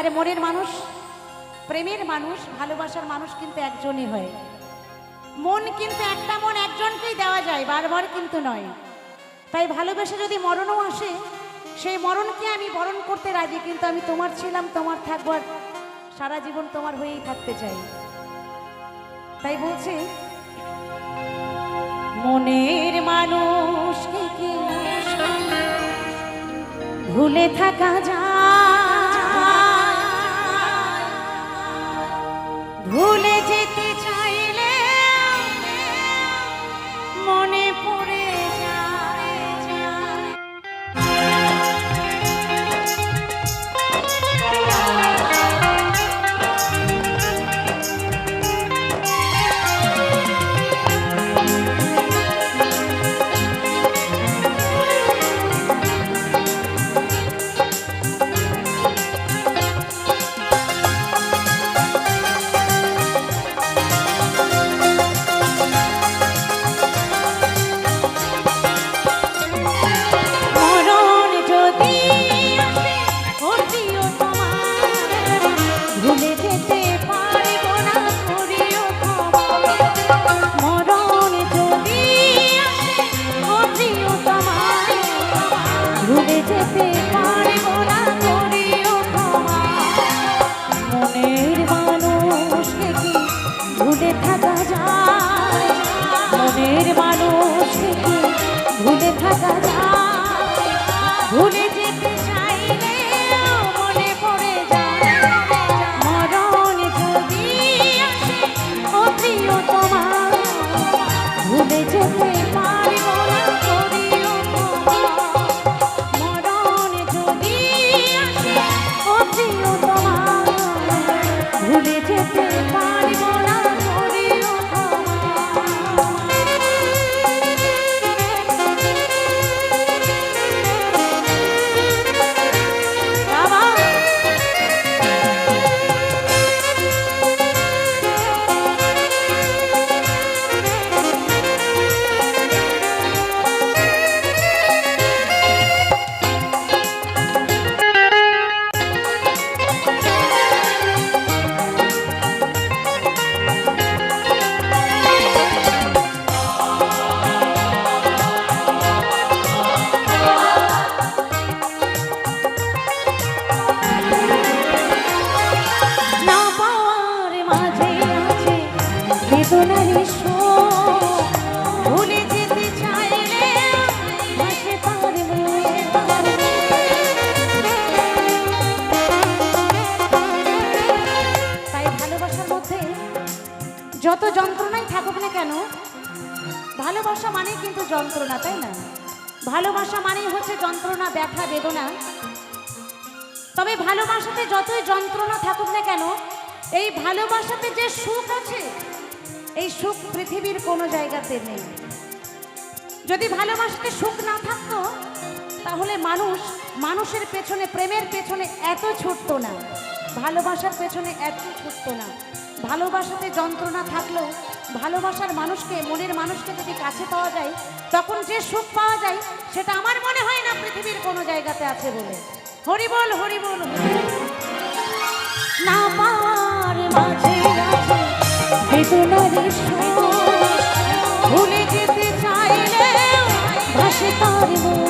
আরে মনের মানুষ, প্রেমের মানুষ, ভালোবাসার মানুষ কিন্তু একজনই হয়। মন কিন্তু একটা মন একজনকেই দেওয়া যায়, বারবার কিন্তু নয়। তাই ভালোবেসে যদি মরণও আসে, সেই মরণকে আমি বরণ করতে রাজি, কিন্তু আমি তোমার ছিলাম, তোমার থাকব আর সারা জীবন তোমার হয়েই থাকতে চাই। তাই বলছে, মনের মানুষকে কি ভুলে থাকা যায়? যন্ত্রণা, তাই না? ভালোবাসা মানেই হচ্ছে যন্ত্রণা, ব্যথা, বেদনা। তবে ভালোবাসাতে যতই যন্ত্রণা থাকুক না কেন, এই ভালোবাসাতে যে সুখ আছে, এই সুখ পৃথিবীর কোনো জায়গাতে নেই। যদি ভালোবাসাতে সুখ না থাকতো, তাহলে মানুষ, মানুষের পেছনে, প্রেমের পেছনে এত ছুটতো না। ভালোবাসার পেছনে এত ছুটতো না। ভালোবাসাতে যন্ত্রণা থাকলেও ভালোবাসার মানুষকে, মনের মানুষকে যদি কাছে পাওয়া যায়, তখন যে সুখ পাওয়া যায়, সেটা আমার মনে হয় না পৃথিবীর কোনো জায়গাতে আছে বলে হরি বল হরি বল না বেদনার ভুলে যেতে চাইলে ভাসে তার মন।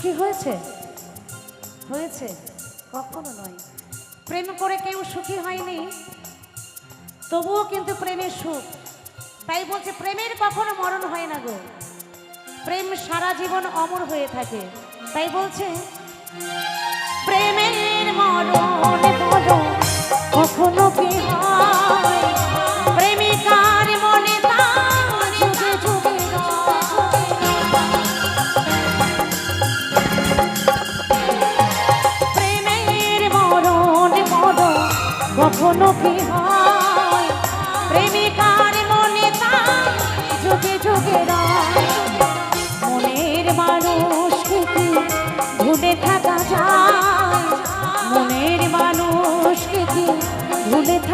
সুখী হয়েছে? হয়েছে? কখনো নয়। প্রেম করে কেউ সুখী হয়নি, তবুও কিন্তু প্রেমের সুখ। তাই বলছে, প্রেমের কখনো মরণ হয় না গো। প্রেম সারা জীবন অমর হয়ে থাকে। তাই বলছে, প্রেমের মরণ কখনো কি হয়?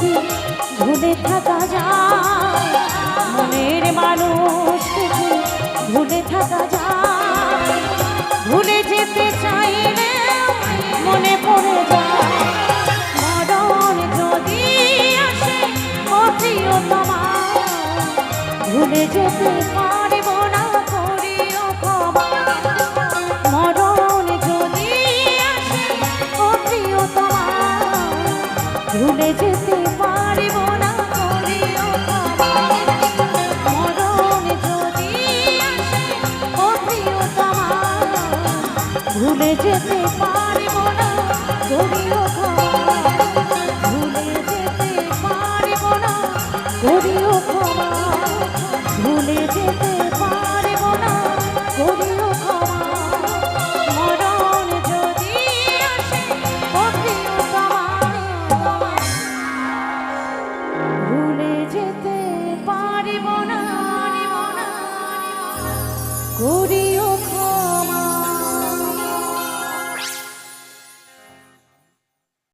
ভুলে থাকা যায়। মনের মানুষকে কি ভুলে থাকা যায়। ভুলে যেতে চাইলে মনে পড়ে যায়। মরণ যদি আসে ও প্রিয়তমা ভুলে যেতে পারব না, করিও ক্ষমা। মরণ যদি আসে ও প্রিয়তমা ভুলে যেতে যেতে পারব না। করিও ক্ষমা